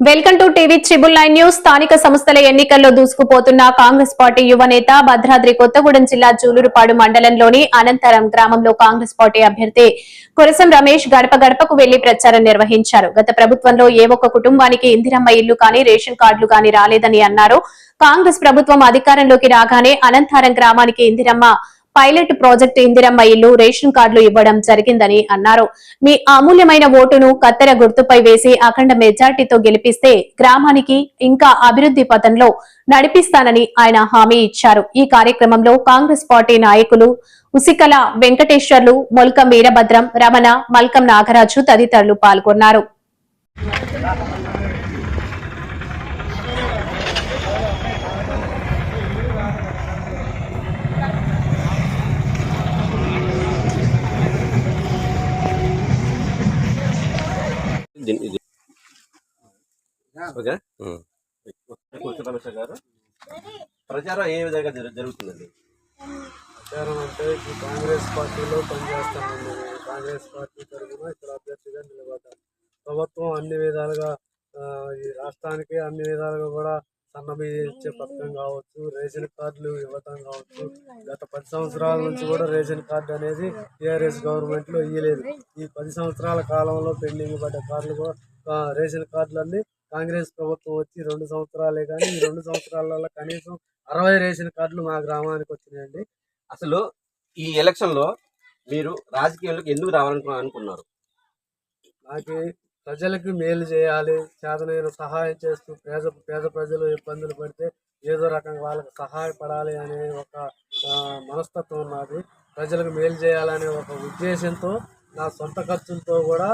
Welcome to TV triple nine news. స్థానిక సంస్థల ఎన్నికల్లో దూసుకుపోతున్న కాంగ్రెస్ పార్టీ యువనేత భద్రాద్రి కొత్తగూడెం జిల్లా జూలూరుపాడు మండలంలోని అనంతరం గ్రామంలో కాంగ్రెస్ పార్టీ అభ్యర్థి కురసం రమేష్ గడప గడపకు వెళ్ళి ప్రచారం నిర్వహించారు. గత ప్రభుత్వంలో ఏ ఒక్క కుటుంబానికి ఇందిరమ్మ ఇల్లు కానీ రేషన్ కార్డులు కానీ రాలేదని అన్నారు. కాంగ్రెస్ ప్రభుత్వం అధికారంలోకి రాగానే అనంతరం గ్రామానికి ఇందిరమ్మ పైలట్ ప్రాజెక్టు ఇందిరమ్మ ఇల్లు రేషన్ కార్డులు ఇవ్వడం జరిగిందని అన్నారు. మీ అమూల్యమైన ఓటును కత్తెర గుర్తుపై వేసి అఖండ మెజార్టీతో గెలిపిస్తే గ్రామానికి ఇంకా అభివృద్ధి పథంలో నడిపిస్తానని ఆయన హామీ ఇచ్చారు. ఈ కార్యక్రమంలో కాంగ్రెస్ పార్టీ నాయకులు ఉసికల వెంకటేశ్వర్లు మొల్కం వీరభద్రం రమణ మల్కం నాగరాజు తదితరులు పాల్గొన్నారు. ఓకే గారు ప్రచారం ఏ విధంగా జరు- జరుగుతుందండి? ప్రచారం అంటే ఇప్పుడు కాంగ్రెస్ పార్టీలో పనిచేస్తానండి నేను కాంగ్రెస్ పార్టీ తరఫున ఇక్కడ అభ్యర్థిగా నిలబడ్డాను ప్రభుత్వం అన్ని విధాలుగా ఈ రాష్ట్రానికి అన్ని విధాలుగా కూడా సన్నబియ్యం ఇచ్చే పథకం కావచ్చు రేషన్ కార్డులు ఇవ్వటం కావచ్చు. గత పది సంవత్సరాల నుంచి కూడా రేషన్ కార్డు అనేది టీఆర్ఎస్ గవర్నమెంట్లో ఇవ్వలేదు ఈ పది సంవత్సరాల కాలంలో పెండింగ్ పడ్డ కార్డులు కూడా రేషన్ కార్డులన్నీ కాంగ్రెస్ ప్రభుత్వం వచ్చి రెండు సంవత్సరాలే కానీ ఈ రెండు సంవత్సరాలలో కనీసం అరవై రేషన్ కార్డులు మా గ్రామానికి వచ్చినాయండి. అసలు ఈ ఎలక్షన్లో మీరు రాజకీయాలకు ఎందుకు రావాలనుకు అనుకున్నారు? నాకు ప్రజలకు మేలు చేయాలి చేతనైన సహాయం చేస్తూ పేద పేద ప్రజలు ఇబ్బందులు పడితే ఏదో రకంగా వాళ్ళకి సహాయపడాలి అనే ఒక మనస్తత్వం నాది. ప్రజలకు మేలు చేయాలనే ఒక ఉద్దేశంతో నా సొంత ఖర్చులతో కూడా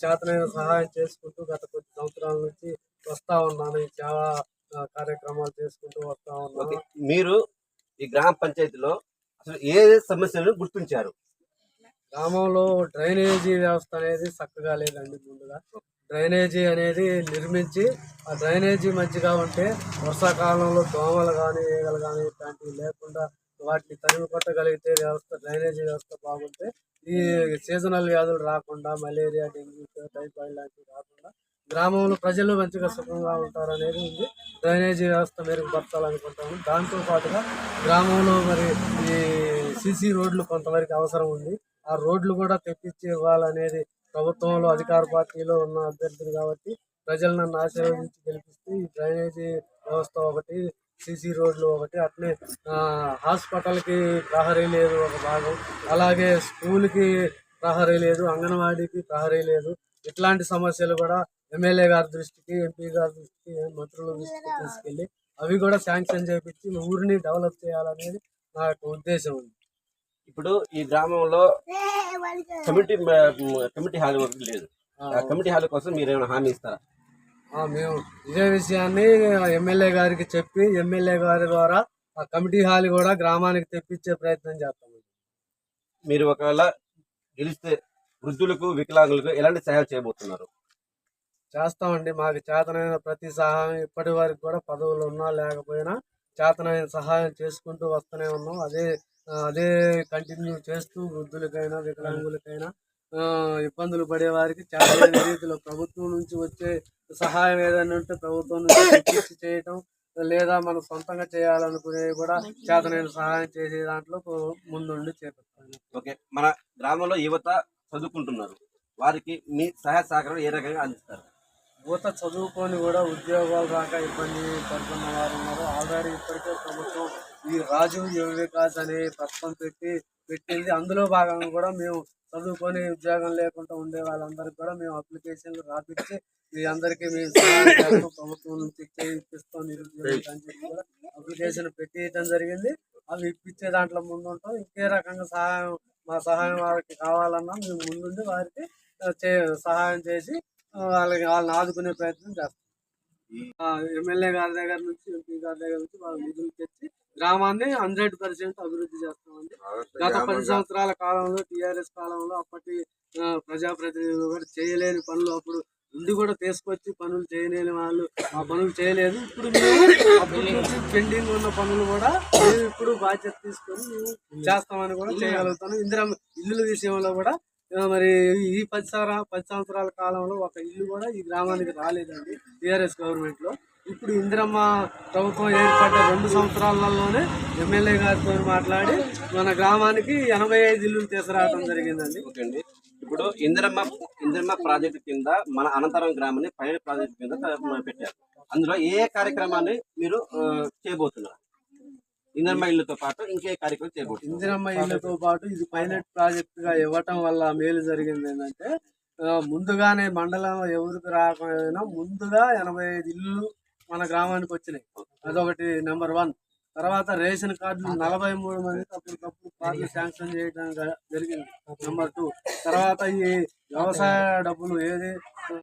చేతనైన సహాయం చేసుకుంటూ గత కొద్ది సంవత్సరాల నుంచి వస్తా ఉన్నాను. ఈ సేవా ఆ, కార్యక్రమాలు చేసుకుంటూ వస్తా ఉన్నాను. మీరు ఈ గ్రామ పంచాయతీలో అసలు ఏ సమస్యలను గుర్తించారు? గ్రామంలో డ్రైనేజీ వ్యవస్థ అనేది చక్కగా లేదండి ముందుగా. డ్రైనేజీ అనేది నిర్మించి ఆ డ్రైనేజీ మంచిగా ఉంటే వర్షాకాలంలో దోమలు కానీ ఈగలు కానీ ఇట్లాంటివి లేకుండా వాటిని తరిమి కొట్టగలిగితే వ్యవస్థ డ్రైనేజీ వ్యవస్థ బాగుంటే ఈ సీజనల్ వ్యాధులు రాకుండా మలేరియా డెంగ్యూ టైఫాయిడ్ లాంటివి రాకుండా గ్రామంలో ప్రజలు మంచిగా సుఖంగా ఉంటారు అనేది ఉంది. డ్రైనేజీ వ్యవస్థ మెరుగుపరచాలనుకుంటాము. దాంతో పాటుగా గ్రామంలో మరి ఈ సీసీ రోడ్లు కొంతవరకు అవసరం ఉంది. ఆ రోడ్లు కూడా తెప్పించి ఇవ్వాలనేది ప్రభుత్వంలో అధికార పార్టీలో ఉన్న అభ్యర్థులు కాబట్టి ప్రజలు నన్ను ఆశీర్వదించి గెలిపిస్తే ఈ డ్రైనేజీ వ్యవస్థ ఒకటి సీసీ రోడ్లు ఒకటి అట్లే హాస్పిటల్కి ప్రహరీ లేదు ఒక భాగం. అలాగే స్కూల్కి ప్రహరీ లేదు అంగన్వాడీకి ప్రహరీ లేదు. ఇట్లాంటి సమస్యలు కూడా ఎమ్మెల్యే గారి దృష్టికి ఎంపీ గారి దృష్టికి మంత్రుల దృష్టికి తీసుకెళ్ళి అవి కూడా శాంక్షన్ చేపించి ఊరిని డెవలప్ చేయాలనేది నా యొక్క ఉద్దేశం ఉంది ఇప్పుడు ఈ గ్రామంలో కమిటీ కమిటీ హాల్ లేదు. ఆ. కమిటీ హాల్ కోసం మీరు ఏమైనా హామీ ఇస్తారా? మేము ఇదే విషయాన్ని ఎమ్మెల్యే గారికి చెప్పి ఎమ్మెల్యే గారి ద్వారా ఆ కమిటీ హాల్ కూడా గ్రామానికి తెప్పించే ప్రయత్నం చేస్తాము మీరు ఒకవేళ గెలిస్తే వృద్ధులకు వికలాంగులకు ఎలాంటి సహాయాలు చేయబోతున్నారు? చేస్తామండి. మాకు చేతనైన ప్రతి సహాయం ఇప్పటి వరకు కూడా పదవులు ఉన్నా లేకపోయినా చేతనైన సహాయం చేసుకుంటూ వస్తూనే ఉన్నాం. అదే అదే కంటిన్యూ చేస్తూ వృద్ధులకైనా వికలాంగులకైనా ఇబ్బందులు పడే వారికి చేతనైన రీతిలో ప్రభుత్వం నుంచి వచ్చే సహాయం ఏదైనా ఉంటే ప్రభుత్వం నుంచి చేయటం లేదా మనం సొంతంగా చేయాలనుకునేవి కూడా చేతనైన సహాయం చేసే దాంట్లో ముందుండి చేపట్టాలి. ఓకే. మన గ్రామంలో యువత చదువుకుంటున్నారు. వారికి మీ సహాయ సహకారం ఏ రకంగా అందిస్తారు? యువత చదువుకొని కూడా ఉద్యోగాలు రాక ఇబ్బంది పడుతున్న వారు ఉన్నారు. ఆల్రెడీ ఇప్పటికే ప్రభుత్వం ఈ రాజు యువ వికాస్ అనే పథకం పెట్టి పెట్టింది. అందులో భాగంగా కూడా మేము చదువుకొని ఉద్యోగం లేకుండా ఉండే వాళ్ళందరికీ కూడా మేము అప్లికేషన్లు రాపించి మీ అందరికీ మేము ప్రభుత్వం నుంచి ఇప్పిస్తాం. నిరుద్యోగులకు అని చెప్పి కూడా అప్లికేషన్ పెట్టియటం జరిగింది. అవి ఇప్పించే దాంట్లో ముందు ఉంటాం ఇంకే రకంగా సహాయం మా సహాయం వారికి కావాలన్నా మేము ముందుండి వారికి సహాయం చేసి వాళ్ళకి వాళ్ళని ఆదుకునే ప్రయత్నం చేస్తాం. ఎమ్మెల్యే గారి దగ్గర నుంచి ఎంపీ గారి దగ్గర నుంచి వాళ్ళ నిధులు తెచ్చి గ్రామాన్ని హండ్రెడ్ పర్సెంట్ అభివృద్ధి చేస్తామండి. గత పది సంవత్సరాల కాలంలో టిఆర్ఎస్ కాలంలో అప్పటి ప్రజాప్రతినిధులు కూడా చేయలేని పనులు అప్పుడు ఉండి కూడా తీసుకొచ్చి పనులు చేయలేని వాళ్ళు ఆ పనులు చేయలేదు. ఇప్పుడు నుంచి పెండింగ్ ఉన్న పనులు కూడా మేము ఇప్పుడు బాధ్యత తీసుకొని మేము చేస్తామని కూడా చేయగలుగుతాను. ఇందిరా ఇల్లుల విషయంలో కూడా మరి ఈ పది సంవత్సరాల పది సంవత్సరాల కాలంలో ఒక ఇల్లు కూడా ఈ గ్రామానికి రాలేదండి టీఆర్ఎస్ గవర్నమెంట్లో ఇప్పుడు ఇందిరమ్మ ప్రభుత్వం ఏర్పడ్డ రెండు సంవత్సరాలలోనే ఎమ్మెల్యే గారితో మాట్లాడి మన గ్రామానికి ఎనభై ఐదు ఇల్లులు తీసుకురావడం జరిగిందండి. ఓకే అండి. ఇప్పుడు ఇందిరమ్మ ఇందిరమ్మ ప్రాజెక్టు కింద మన అనంతరం గ్రామాన్ని పైలట్ ప్రాజెక్టు కింద పెట్టారు. అందులో ఏ కార్యక్రమాన్ని మీరు చేయబోతున్నారు? ఇందిరమ్మ ఇల్లుతో పాటు ఇంకే కార్యక్రమం చేయబోతున్నారు. ఇందిరమ్మ ఇళ్ళతో పాటు ఇది పైలట్ ప్రాజెక్ట్గా ఇవ్వటం వల్ల మేలు జరిగింది ఏంటంటే ముందుగానే మండలం ఎవరికి రాకపోయినా ముందుగా ఎనభై ఐదు ఇల్లు మన గ్రామానికి వచ్చినాయి. అదొకటి నెంబర్ వన్. తర్వాత రేషన్ కార్డులు నలభై మూడు మందికి అప్పటికప్పుడు కార్డులు శాంక్షన్ చేయడం జరిగింది. Number two. తర్వాత ఈ వ్యవసాయ డబ్బులు ఏది